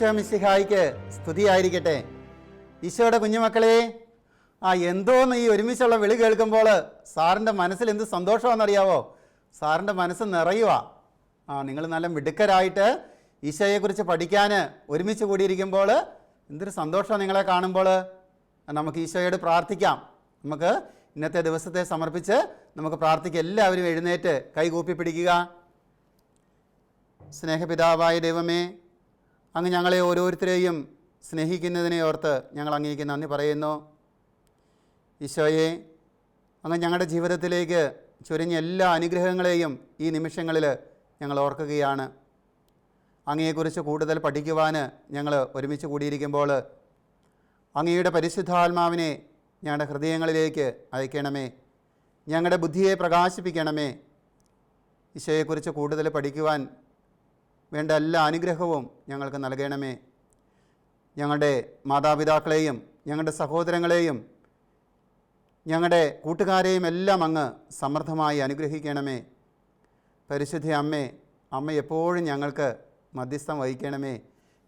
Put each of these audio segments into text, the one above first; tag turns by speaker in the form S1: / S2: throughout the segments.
S1: ഈശോ മിശിഹായിക്ക് സ്തുതിയായിരിക്കട്ടെ. ഈശോയുടെ കുഞ്ഞുമക്കളെ ആ എന്തോന്ന് ഈ ഒരുമിച്ചുള്ള വിളി കേൾക്കുമ്പോൾ സാറിന്റെ മനസ്സിൽ എന്ത് സന്തോഷമാണെന്നറിയാവോ? സാറിന്റെ മനസ്സ് നിറയുക ആ നിങ്ങൾ നല്ല മിടുക്കരായിട്ട് ഈശോയെക്കുറിച്ച് പഠിക്കാൻ ഒരുമിച്ച് കൂടിയിരിക്കുമ്പോൾ എന്തൊരു സന്തോഷമാണ് നിങ്ങളെ കാണുമ്പോൾ നമുക്ക് ഈശോയോട് പ്രാർത്ഥിക്കാം. നമുക്ക് ഇന്നത്തെ ദിവസത്തെ സമർപ്പിച്ച് നമുക്ക് പ്രാർത്ഥിക്കാം എല്ലാവരും എഴുന്നേറ്റ് കൈകൂപ്പി പിടിക്കുക. സ്നേഹപിതാവായ ദൈവമേ അങ്ങ് ഞങ്ങളെ ഓരോരുത്തരെയും സ്നേഹിക്കുന്നതിനെ ഓർത്ത് ഞങ്ങൾ അങ്ങേക്ക് നന്ദി പറയുന്നു. ഈശോയെ അങ്ങ് ഞങ്ങളുടെ ജീവിതത്തിലേക്ക് ചൊരിഞ്ഞ എല്ലാ അനുഗ്രഹങ്ങളെയും ഈ നിമിഷങ്ങളിൽ ഞങ്ങൾ ഓർക്കുകയാണ്. അങ്ങയെക്കുറിച്ച് കൂടുതൽ പഠിക്കുവാൻ ഞങ്ങൾ ഒരുമിച്ച് കൂടിയിരിക്കുമ്പോൾ അങ്ങയുടെ പരിശുദ്ധാത്മാവിനെ ഞങ്ങളുടെ ഹൃദയങ്ങളിലേക്ക് അയക്കണമേ. ഞങ്ങളുടെ ബുദ്ധിയെ പ്രകാശിപ്പിക്കണമേ. ഈശോയെക്കുറിച്ച് കൂടുതൽ പഠിക്കുവാൻ വേണ്ട എല്ലാ അനുഗ്രഹവും ഞങ്ങൾക്ക് നൽകണമേ. ഞങ്ങളുടെ മാതാപിതാക്കളെയും ഞങ്ങളുടെ സഹോദരങ്ങളെയും ഞങ്ങളുടെ കൂട്ടുകാരെയും എല്ലാം അങ്ങ് സമൃദ്ധമായി അനുഗ്രഹിക്കണമേ. പരിശുദ്ധ അമ്മേ അമ്മ എപ്പോഴും ഞങ്ങൾക്ക് മധ്യസ്ഥം വഹിക്കണമേ.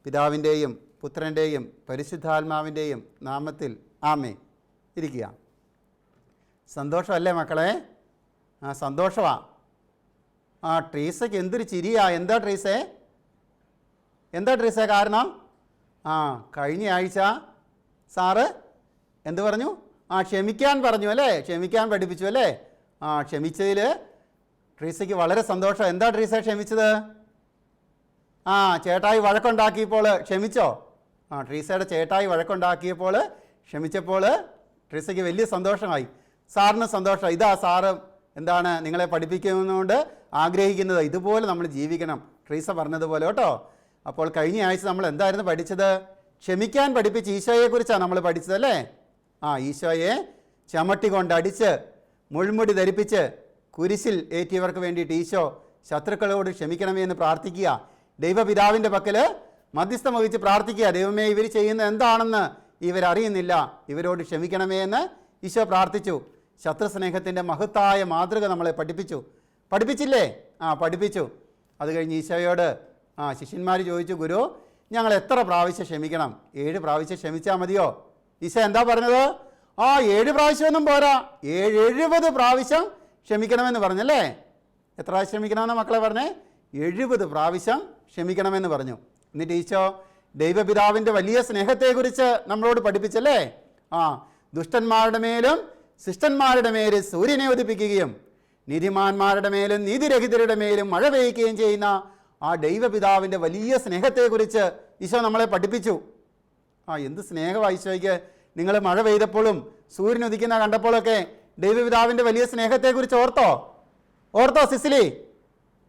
S1: പിതാവിന്റെയും പുത്രന്റെയും പരിശുദ്ധാത്മാവിന്റെയും നാമത്തിൽ ആമേ ഇരിക്കുക. സന്തോഷമല്ലേ മക്കളെ? ആ സന്തോഷമാ. ആ ട്രീസയ്ക്ക് എന്തൊരു ചിരിയാ. എന്താ ട്രീസേ? എന്താ ട്രീസേ കാരണം? ആ കഴിഞ്ഞ ആഴ്ച സാറ് എന്ത് പറഞ്ഞു? ആ ക്ഷമിക്കാൻ പറഞ്ഞു അല്ലേ? ക്ഷമിക്കാൻ പഠിപ്പിച്ചു അല്ലേ? ആ ക്ഷമിച്ചതിൽ ട്രീസയ്ക്ക് വളരെ സന്തോഷം. എന്താ ട്രീസ ക്ഷമിച്ചത്? ആ ചേട്ടായി വഴക്കുണ്ടാക്കിയപ്പോൾ ക്ഷമിച്ചോ? ആ ട്രീസയുടെ ചേട്ടായി വഴക്കുണ്ടാക്കിയപ്പോൾ ക്ഷമിച്ചപ്പോൾ ട്രീസയ്ക്ക് വലിയ സന്തോഷമായി. സാറിന് സന്തോഷം. ഇതാ സാറ് എന്താണ് നിങ്ങളെ പഠിപ്പിക്കുന്നതുകൊണ്ട് ആഗ്രഹിക്കുന്നത്. ഇതുപോലെ നമ്മൾ ജീവിക്കണം. ട്രീസ പറഞ്ഞതുപോലെ കേട്ടോ. അപ്പോൾ കഴിഞ്ഞ ആഴ്ച നമ്മൾ എന്തായിരുന്നു പഠിച്ചത്? ക്ഷമിക്കാൻ പഠിപ്പിച്ച് ഈശോയെക്കുറിച്ചാണ് നമ്മൾ പഠിച്ചത് അല്ലേ? ആ ഈശോയെ ചമട്ടി കൊണ്ട് അടിച്ച് മുൾമുടി ധരിപ്പിച്ച് കുരിശിൽ ഏറ്റിയവർക്ക് വേണ്ടിയിട്ട് ഈശോ ശത്രുക്കളോട് ക്ഷമിക്കണമേ എന്ന് പ്രാർത്ഥിക്കുക. ദൈവപിതാവിന്റെ പക്കൽ മധ്യസ്ഥം വഹിച്ച് പ്രാർത്ഥിക്കുക. ദൈവമേ ഇവർ ചെയ്യുന്ന എന്താണെന്ന് ഇവരറിയുന്നില്ല. ഇവരോട് ക്ഷമിക്കണമേ എന്ന് ഈശോ പ്രാർത്ഥിച്ചു. ശത്രുസ്നേഹത്തിന്റെ മഹത്തായ മാതൃക നമ്മളെ പഠിപ്പിച്ചു. പഠിപ്പിച്ചില്ലേ? ആ പഠിപ്പിച്ചു. അത് കഴിഞ്ഞ് ഈശോയോട് ആ ശിഷ്യന്മാർ ചോദിച്ചു ഗുരു ഞങ്ങൾ എത്ര പ്രാവശ്യം ക്ഷമിക്കണം? ഏഴ് പ്രാവശ്യം ക്ഷമിച്ചാൽ മതിയോ? ഈശോ എന്താ പറഞ്ഞത്? ആ ഏഴ് പ്രാവശ്യമൊന്നും പോരാ. ഏഴ് എഴുപത് പ്രാവശ്യം ക്ഷമിക്കണമെന്ന് പറഞ്ഞല്ലേ? എത്ര പ്രാവശ്യം ക്ഷമിക്കണമെന്ന് മക്കളെ പറഞ്ഞേ? എഴുപത് പ്രാവശ്യം ക്ഷമിക്കണമെന്ന് പറഞ്ഞു. എന്നിട്ട് ഈശോ ദൈവപിതാവിന്റെ വലിയ സ്നേഹത്തെക്കുറിച്ച് നമ്മളോട് പഠിപ്പിച്ചല്ലേ? ആ ദുഷ്ടന്മാരുടെ മേലും ശിഷ്ടന്മാരുടെ മേലും സൂര്യനെ ഉദിപ്പിക്കുകയും നീതിമാന്മാരുടെ മേലും നീതിരഹിതരുടെ മേലും മഴ പെയ്യുകയും ചെയ്യുന്ന ആ ദൈവപിതാവിന്റെ വലിയ സ്നേഹത്തെക്കുറിച്ച് ഈശോ നമ്മളെ പഠിപ്പിച്ചു. ആ എന്ത് സ്നേഹമാണ് ഈശോയ്ക്ക്. നിങ്ങൾ മഴ പെയ്തപ്പോഴും സൂര്യൻ ഉദിക്കുന്ന കണ്ടപ്പോഴൊക്കെ ദൈവപിതാവിന്റെ വലിയ സ്നേഹത്തെക്കുറിച്ച് ഓർത്തോ? ഓർത്തോ സിസിലി?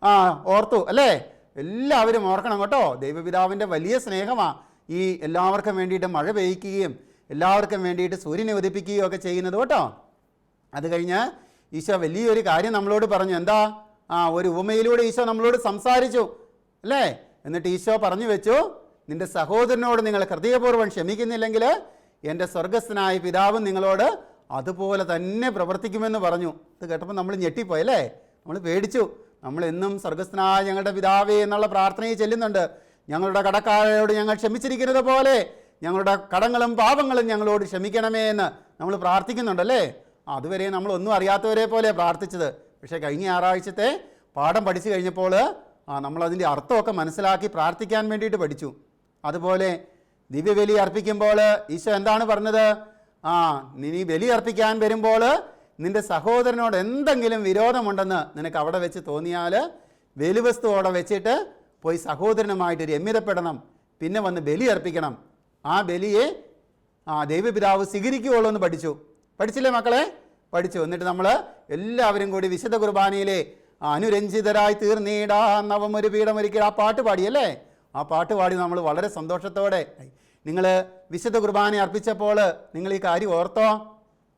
S1: ആ ഓർത്തു അല്ലേ? എല്ലാവരും ഓർക്കണം കേട്ടോ. ദൈവപിതാവിന്റെ വലിയ സ്നേഹമാണ് ഈ എല്ലാവർക്കും വേണ്ടിയിട്ട് മഴ പെയ്യ്ക്കുകയും എല്ലാവർക്കും വേണ്ടിയിട്ട് സൂര്യനെ ഉദിപ്പിക്കുകയും ഒക്കെ ചെയ്യുന്നത് കേട്ടോ. അത് കഴിഞ്ഞ് ഈശോ വലിയൊരു കാര്യം നമ്മളോട് പറഞ്ഞു. എന്താ? ആ ഒരു ഉപമയിലൂടെ ഈശോ നമ്മളോട് സംസാരിച്ചു. അല്ലേ? എന്നിട്ട് ഈശോ പറഞ്ഞു വെച്ചു നിന്റെ സഹോദരനോട് നിങ്ങൾ ഹൃദയപൂർവം ക്ഷമിക്കുന്നില്ലെങ്കിൽ എന്റെ സ്വർഗസ്ഥനായ പിതാവും നിങ്ങളോട് അതുപോലെ തന്നെ പ്രവർത്തിക്കുമെന്ന് പറഞ്ഞു. ഇത് കേട്ടപ്പോൾ നമ്മൾ ഞെട്ടിപ്പോയി അല്ലേ? നമ്മൾ പേടിച്ചു. നമ്മൾ എന്നും സ്വർഗസ്ഥനായ ഞങ്ങളുടെ പിതാവേ എന്നുള്ള പ്രാർത്ഥനയിൽ ചെല്ലുന്നുണ്ട്. ഞങ്ങളുടെ കടക്കാരോട് ഞങ്ങൾ ക്ഷമിച്ചിരിക്കുന്നത് പോലെ ഞങ്ങളുടെ കടങ്ങളും പാപങ്ങളും ഞങ്ങളോട് ക്ഷമിക്കണമേ എന്ന് നമ്മൾ പ്രാർത്ഥിക്കുന്നുണ്ടല്ലേ അതുവരെ നമ്മൾ ഒന്നും അറിയാത്തവരെ പോലെ പ്രാർത്ഥിച്ചത്. പക്ഷേ കഴിഞ്ഞ ഞായറാഴ്ചത്തെ പാഠം പഠിച്ചു കഴിഞ്ഞപ്പോൾ ആ നമ്മളതിന്റെ അർത്ഥമൊക്കെ മനസ്സിലാക്കി പ്രാർത്ഥിക്കാൻ വേണ്ടിയിട്ട് പഠിച്ചു. അതുപോലെ ദിവ്യബലി അർപ്പിക്കുമ്പോൾ ഈശോ എന്താണ് പറഞ്ഞത്? ആ നീ ബലി അർപ്പിക്കാൻ വരുമ്പോൾ നിന്റെ സഹോദരനോട് എന്തെങ്കിലും വിരോധമുണ്ടെന്ന് നിനക്ക് അവിടെ വെച്ച് തോന്നിയാൽ വെലിവസ്തു അവിടെ വെച്ചിട്ട് പോയി സഹോദരനുമായിട്ട് രമ്യതപ്പെടണം. പിന്നെ വന്ന് ബലി അർപ്പിക്കണം. ആ ബലിയെ ആ ദൈവപിതാവ് സ്വീകരിക്കുകയുള്ളൂ എന്ന് പഠിച്ചു. പഠിച്ചില്ലേ മക്കളെ? പഠിച്ചു. എന്നിട്ട് നമ്മൾ എല്ലാവരും കൂടി വിശുദ്ധ കുർബാനയിലെ അനുരഞ്ജിതരായി തീർന്നീടാ നവമൊരു ഒരിക്കൽ ആ പാട്ട് പാടി അല്ലേ? ആ പാട്ട് പാടി നമ്മൾ വളരെ സന്തോഷത്തോടെ. നിങ്ങൾ വിശുദ്ധ കുർബാന അർപ്പിച്ചപ്പോൾ നിങ്ങൾ ഈ കാര്യം ഓർത്തോ?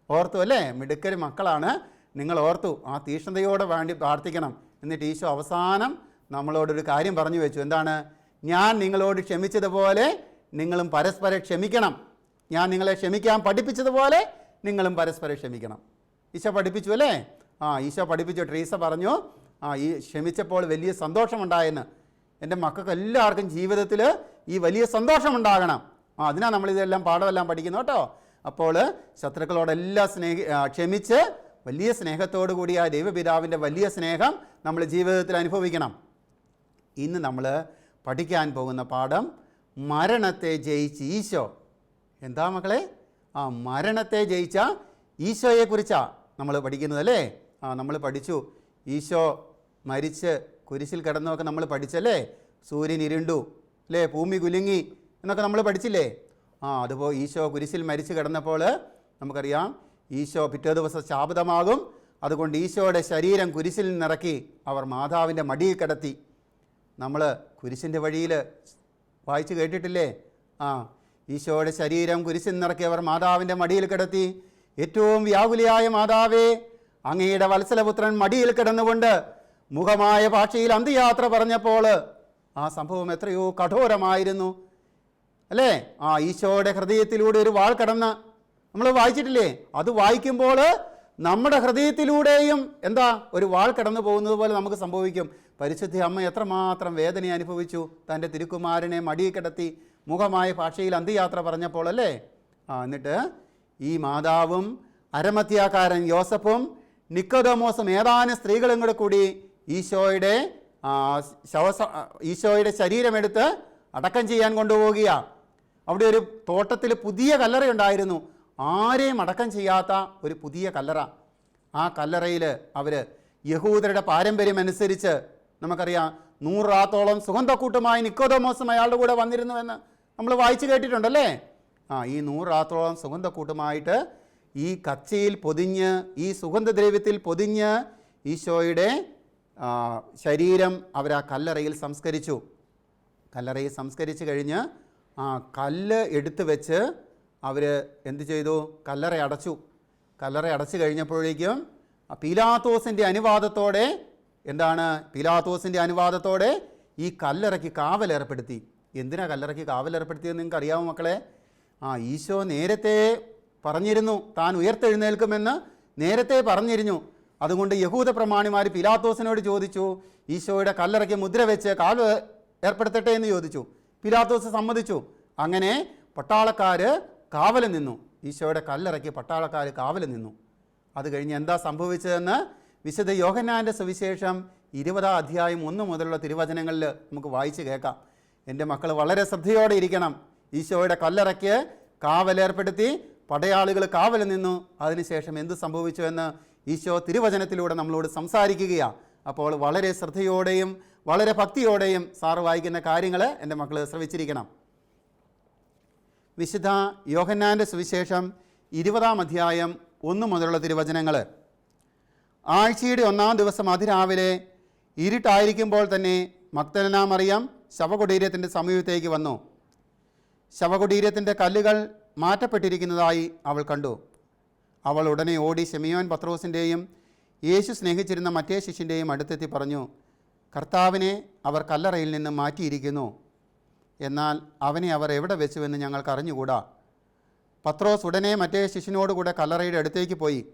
S1: ഓർത്തു അല്ലേ? മിടുക്കർ മക്കളാണ്. നിങ്ങൾ ഓർത്തു ആ തീഷ്ണതയോടെ വേണ്ടി പ്രാർത്ഥിക്കണം. എന്നിട്ട് ഈശോ അവസാനം നമ്മളോടൊരു കാര്യം പറഞ്ഞു വെച്ചു. എന്താണ്? ഞാൻ നിങ്ങളോട് ക്ഷമിച്ചതുപോലെ നിങ്ങളും പരസ്പരം ക്ഷമിക്കണം. ഞാൻ നിങ്ങളെ ക്ഷമിക്കാൻ പഠിപ്പിച്ചതുപോലെ നിങ്ങളും പരസ്പരം ക്ഷമിക്കണം. ഈശോ പഠിപ്പിച്ചു അല്ലേ? ആ ഈശോ പഠിപ്പിച്ചു. ട്രീസ പറഞ്ഞു ആ ഈ ക്ഷമിച്ചപ്പോൾ വലിയ സന്തോഷമുണ്ടായെന്ന്. എന്റെ മക്കൾക്ക് എല്ലാവർക്കും ജീവിതത്തിൽ ഈ വലിയ സന്തോഷമുണ്ടാകണം. ആ അതിനാണ് നമ്മളിതെല്ലാം പാഠമെല്ലാം പഠിക്കുന്നത് കേട്ടോ. അപ്പോൾ ശത്രുക്കളോടെല്ലാം സ്നേഹി ക്ഷമിച്ച് വലിയ സ്നേഹത്തോടു കൂടി ആ ദൈവപിതാവിന്റെ വലിയ സ്നേഹം നമ്മൾ ജീവിതത്തിൽ അനുഭവിക്കണം. ഇന്ന് നമ്മൾ പഠിക്കാൻ പോകുന്ന പാഠം മരണത്തെ ജയിച്ച് ഈശോ. എന്താ മക്കളെ? ആ മരണത്തെ ജയിച്ച ഈശോയെക്കുറിച്ചാണ് നമ്മൾ പഠിക്കുന്നത് അല്ലേ ആ നമ്മൾ പഠിച്ചു. ഈശോ മരിച്ച് കുരിശിൽ കിടന്നൊക്കെ നമ്മൾ പഠിച്ചല്ലേ? സൂര്യൻ ഇരുണ്ടു. അല്ലേ ഭൂമി കുലുങ്ങി എന്നൊക്കെ നമ്മൾ പഠിച്ചില്ലേ? ആ അതുപോലെ ഈശോ കുരിശിൽ മരിച്ചു കിടന്നപ്പോൾ നമുക്കറിയാം ഈശോ പിറ്റേ ദിവസം ശാപതമാകും. അതുകൊണ്ട് ഈശോയുടെ ശരീരം കുരിശിൽ നിന്നിറക്കി അവർ മാതാവിന്റെ മടിയിൽ കിടത്തി. നമ്മൾ കുരിശിന്റെ വഴിയിൽ വായിച്ചു കേട്ടിട്ടില്ലേ? ആ ഈശോയുടെ ശരീരം കുരിശിൽ നിറക്കിയവർ മാതാവിന്റെ മടിയിൽ കിടത്തി. ഏറ്റവും വ്യാകുലിയായ മാതാവേ അങ്ങയുടെ വത്സലപുത്രൻ മടിയിൽ കിടന്നുകൊണ്ട് മുഖമായ ഭാഷയിൽ അന്ത്യയാത്ര പറഞ്ഞപ്പോൾ ആ സംഭവം എത്രയോ കഠോരമായിരുന്നു. അല്ലേ? ആ ഈശോയുടെ ഹൃദയത്തിലൂടെ ഒരു വാൾ കടന്ന് നമ്മൾ വായിച്ചിട്ടില്ലേ? അത് വായിക്കുമ്പോൾ നമ്മുടെ ഹൃദയത്തിലൂടെയും എന്താ ഒരു വാൾ കടന്നു പോകുന്നത് പോലെ നമുക്ക് സംഭവിക്കും. പരിശുദ്ധി അമ്മ എത്രമാത്രം വേദന അനുഭവിച്ചു തന്റെ തിരുക്കുമാരനെ മടിയിൽ കിടത്തി. മുഖമായ ഭാഷയിൽ അന്ത്യയാത്ര പറഞ്ഞപ്പോൾ അല്ലേ? ആ എന്നിട്ട് ഈ മാതാവും അരമത്യാക്കാരൻ യോസഫും നിക്കോദോമോസും ഏതാനും സ്ത്രീകളും കൂടെ കൂടി ഈശോയുടെ ശവ ശവസ ഈശോയുടെ ശരീരമെടുത്ത് അടക്കം ചെയ്യാൻ കൊണ്ടുപോവുകയാണ് അവിടെ ഒരു തോട്ടത്തിൽ പുതിയ കല്ലറയുണ്ടായിരുന്നു ആരെയും അടക്കം ചെയ്യാത്ത ഒരു പുതിയ കല്ലറ. ആ കല്ലറയിൽ അവർ യഹൂദരുടെ പാരമ്പര്യം അനുസരിച്ച് നമുക്കറിയാം നൂറാത്തോളം സുഗന്ധക്കൂട്ടുമായി നിക്കോദോമോസും അയാളുടെ കൂടെ വന്നിരുന്നുവെന്ന് നമ്മൾ വായിച്ചു കേട്ടിട്ടുണ്ടല്ലേ? ആ ഈ നൂറാത്തോളം സുഗന്ധക്കൂട്ടുമായിട്ട് ഈ കച്ചയിൽ പൊതിഞ്ഞ് ഈ സുഗന്ധദ്രവ്യത്തിൽ പൊതിഞ്ഞ് ഈശോയുടെ ശരീരം അവർ ആ കല്ലറയിൽ സംസ്കരിച്ചു. കല്ലറയിൽ സംസ്കരിച്ച് കഴിഞ്ഞ് ആ കല്ല് എടുത്ത് വെച്ച് അവർ എന്ത് ചെയ്തു? കല്ലറ അടച്ചു. കല്ലറ അടച്ചു കഴിഞ്ഞപ്പോഴേക്കും പീലാത്തോസിന്റെ അനുവാദത്തോടെ എന്താണ്? പീലാത്തോസിന്റെ അനുവാദത്തോടെ ഈ കല്ലറയ്ക്ക് കാവലേർപ്പെടുത്തി. എന്തിനാ കല്ലറയ്ക്ക് കാവലേർപ്പെടുത്തിയെന്ന് നിങ്ങൾക്ക് അറിയാമോ മക്കളെ? ആ ഈശോ നേരത്തെ പറഞ്ഞിരുന്നു താൻ ഉയർത്തെഴുന്നേൽക്കുമെന്ന് നേരത്തെ പറഞ്ഞിരുന്നു. അതുകൊണ്ട് യഹൂദ പ്രമാണിമാർ പിലാത്തോസിനോട് ചോദിച്ചു ഈശോയുടെ കല്ലറയ്ക്ക് മുദ്ര വെച്ച് കാവ് ഏർപ്പെടുത്തട്ടെ എന്ന് ചോദിച്ചു. പിലാത്തോസ് സമ്മതിച്ചു. അങ്ങനെ പട്ടാളക്കാർ കാവൽ നിന്നു. ഈശോയുടെ കല്ലറയ്ക്ക് പട്ടാളക്കാർ കാവൽ നിന്നു. അത് കഴിഞ്ഞ് എന്താ സംഭവിച്ചതെന്ന് വിശുദ്ധ യോഹന്നാന്റെ സുവിശേഷം ഇരുപതാം അധ്യായം ഒന്ന് മുതലുള്ള തിരുവചനങ്ങളിൽ നമുക്ക് വായിച്ച് കേൾക്കാം. എന്റെ മക്കൾ വളരെ ശ്രദ്ധയോടെ ഇരിക്കണം. ഈശോയുടെ കല്ലറയ്ക്ക് കാവലേർപ്പെടുത്തി പടയാളികൾ കാവൽ നിന്നു. അതിനുശേഷം എന്ത് സംഭവിച്ചു എന്ന് ഈശോ തിരുവചനത്തിലൂടെ നമ്മളോട് സംസാരിക്കുകയാണ് അപ്പോൾ വളരെ ശ്രദ്ധയോടെയും വളരെ ഭക്തിയോടെയും സാറ് വായിക്കുന്ന കാര്യങ്ങൾ എന്റെ മക്കൾ ശ്രവിച്ചിരിക്കണം. വിശുദ്ധ യോഹന്നാന്റെ സുവിശേഷം ഇരുപതാം അധ്യായം ഒന്ന് മുതലുള്ള തിരുവചനങ്ങൾ ആഴ്ചയുടെ ഒന്നാം ദിവസം അതിരാവിലെ ഇരുട്ടായിരിക്കുമ്പോൾ തന്നെ മക്തനാമറിയാം മറിയം ശവകുടീരത്തിന്റെ സമീപത്തേക്ക് വന്നു. ശവകുടീരത്തിന്റെ കല്ലുകൾ മാറ്റപ്പെട്ടിരിക്കുന്നതായി അവൾ കണ്ടു. അവൾ ഉടനെ ഓടി ഷെമിയോൻ പത്രോസിന്റെയും യേശു സ്നേഹിച്ചിരുന്ന മറ്റേ ശിഷ്യന്റെയും അടുത്തെത്തി പറഞ്ഞു കർത്താവിനെ അവർ കല്ലറയിൽ നിന്ന് മാറ്റിയിരിക്കുന്നു. എന്നാൽ അവനെ അവർ എവിടെ വെച്ചുവെന്ന് ഞങ്ങൾക്ക് അറിഞ്ഞുകൂടാ. പത്രോസ് ഉടനെ മറ്റേ ശിഷ്യനോടുകൂടെ കല്ലറയുടെ അടുത്തേക്ക് പോയി.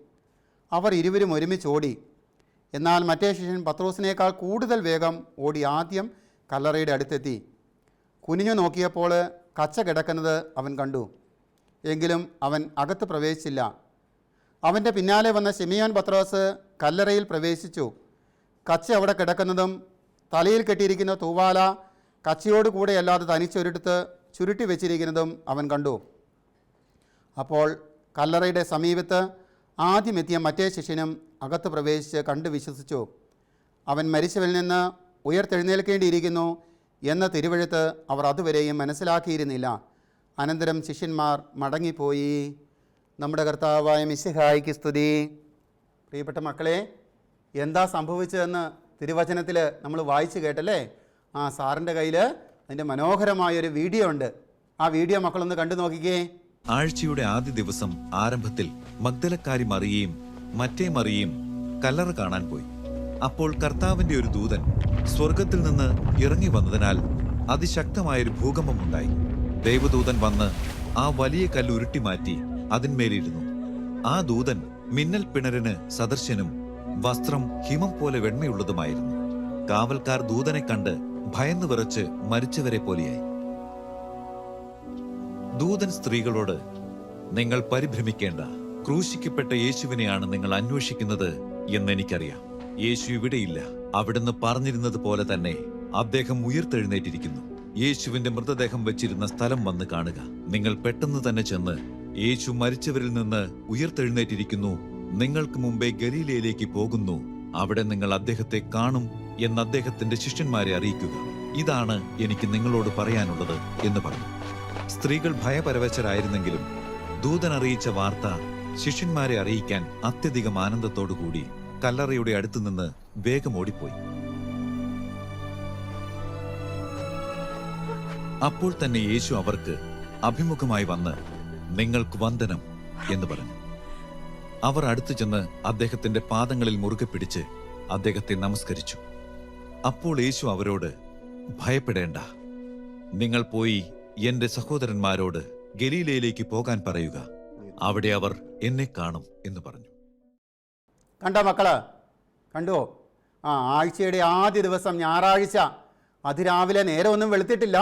S1: അവർ ഇരുവരും ഒരുമിച്ച് ഓടി. എന്നാൽ മറ്റേ ശിഷ്യൻ പത്രോസിനേക്കാൾ കൂടുതൽ വേഗം ഓടി. ആദ്യം കല്ലറയുടെ അടുത്തെത്തി. കുനിഞ്ഞു നോക്കിയപ്പോൾ കച്ച കിടക്കുന്നത് അവൻ കണ്ടു. എങ്കിലും അവൻ അകത്ത് പ്രവേശിച്ചില്ല. അവന്റെ പിന്നാലെ വന്ന ഷിമിയോൻ പത്രോസ് കല്ലറയിൽ പ്രവേശിച്ചു. കച്ച അവിടെ കിടക്കുന്നതും തലയിൽ കെട്ടിയിരിക്കുന്ന തൂവാല കച്ചയോടുകൂടെ അല്ലാതെ തനിച്ചൊരിടത്ത് ചുരുട്ടി വെച്ചിരിക്കുന്നതും അവൻ കണ്ടു. അപ്പോൾ കല്ലറയുടെ സമീപത്ത് ആദ്യമെത്തിയ മറ്റേ ശിഷ്യനും അകത്ത് പ്രവേശിച്ച് കണ്ടു വിശ്വസിച്ചു. അവൻ മരിച്ചവരിൽ നിന്ന് ഉയർത്തെഴുന്നേൽക്കേണ്ടിയിരിക്കുന്നു എന്ന തിരുവഴുത്ത് അവർ അതുവരെയും മനസ്സിലാക്കിയിരുന്നില്ല. അനന്തരം ശിഷ്യന്മാർ മടങ്ങിപ്പോയി. നമ്മുടെ കർത്താവായ മിശിഹായിക്ക് സ്തുതി. പ്രിയപ്പെട്ട മക്കളെ എന്താ സംഭവിച്ചതെന്ന് തിരുവചനത്തിൽ നമ്മൾ വായിച്ചു കേട്ടല്ലേ? ആ സാറിന്റെ കയ്യിൽ അതിന്റെ മനോഹരമായൊരു വീഡിയോ ഉണ്ട്. ആ വീഡിയോ മക്കളൊന്ന് കണ്ടു നോക്കിക്കേ.
S2: ആഴ്ചയുടെ ആദ്യ ദിവസം ആരംഭത്തിൽ മഗ്ദലക്കാരി മറിയയും മറ്റേ മറിയയും കല്ലറ കാണാൻ പോയി. അപ്പോൾ കർത്താവിന്റെ ഒരു ദൂതൻ സ്വർഗത്തിൽ നിന്ന് ഇറങ്ങി വന്നതിനാൽ അതിശക്തമായൊരു ഭൂകമ്പമുണ്ടായി ദൈവദൂതൻ വന്ന് ആ വലിയ കല്ല് ഉരുട്ടി മാറ്റി അതിന്മേലിരുന്നു ആ ദൂതൻ മിന്നൽ പിണരിന് സദർശനും വസ്ത്രം ഹിമം പോലെ വെണ്മയുള്ളതുമായിരുന്നു. കാവൽക്കാർ ദൂതനെ കണ്ട് ഭയന്നു വിറച്ച് മരിച്ചവരെ പോലെയായി. ദൂതൻ സ്ത്രീകളോട് നിങ്ങൾ പരിഭ്രമിക്കേണ്ട. ക്രൂശിക്കപ്പെട്ട യേശുവിനെയാണ് നിങ്ങൾ അന്വേഷിക്കുന്നത് എന്നെനിക്കറിയാം. യേശു ഇവിടെയില്ല. അവിടുന്ന് പറഞ്ഞിരുന്നത് പോലെ തന്നെ അദ്ദേഹം ഉയർത്തെഴുന്നേറ്റിരിക്കുന്നു. യേശുവിന്റെ മൃതദേഹം വെച്ചിരുന്ന സ്ഥലം വന്ന് കാണുക. നിങ്ങൾ പെട്ടെന്ന് തന്നെ ചെന്ന് യേശു മരിച്ചവരിൽ നിന്ന് ഉയർത്തെഴുന്നേറ്റിരിക്കുന്നു. നിങ്ങൾക്ക് മുമ്പേ ഗലീലയിലേക്ക് പോകുന്നു. അവിടെ നിങ്ങൾ അദ്ദേഹത്തെ കാണും എന്ന് അദ്ദേഹത്തിന്റെ ശിഷ്യന്മാരെ അറിയിക്കുക. ഇതാണ് എനിക്ക് നിങ്ങളോട് പറയാനുള്ളത് എന്ന് പറഞ്ഞു. സ്ത്രീകൾ ഭയപരവശരായിരുന്നെങ്കിലും ദൂതൻ അറിയിച്ച വാർത്ത ശിഷ്യന്മാരെ അറിയിക്കാൻ അത്യധികം ആനന്ദത്തോടുകൂടി കല്ലറയുടെ അടുത്തു നിന്ന് വേഗം ഓടിപ്പോയി. അപ്പോൾ തന്നെ യേശു അവർക്ക് അഭിമുഖമായി വന്ന് നിങ്ങൾക്ക് വന്ദനം എന്ന് പറഞ്ഞു. അവർ അടുത്തു ചെന്ന് അദ്ദേഹത്തിന്റെ പാദങ്ങളിൽ മുറുകെ പിടിച്ച് അദ്ദേഹത്തെ നമസ്കരിച്ചു. അപ്പോൾ യേശു അവരോട് ഭയപ്പെടേണ്ട. നിങ്ങൾ പോയി എന്റെ സഹോദരന്മാരോട് ഗലീലയിലേക്ക് പോകാൻ പറയുക. അവിടെ അവർ എന്നെ കാണും എന്ന് പറഞ്ഞു.
S1: കണ്ടോ മക്കൾ? കണ്ടോ? ആ ആഴ്ചയുടെ ആദ്യ ദിവസം ഞായറാഴ്ച. അതിരാവിലെ നേരെ ഒന്നും വെളുത്തിട്ടില്ല.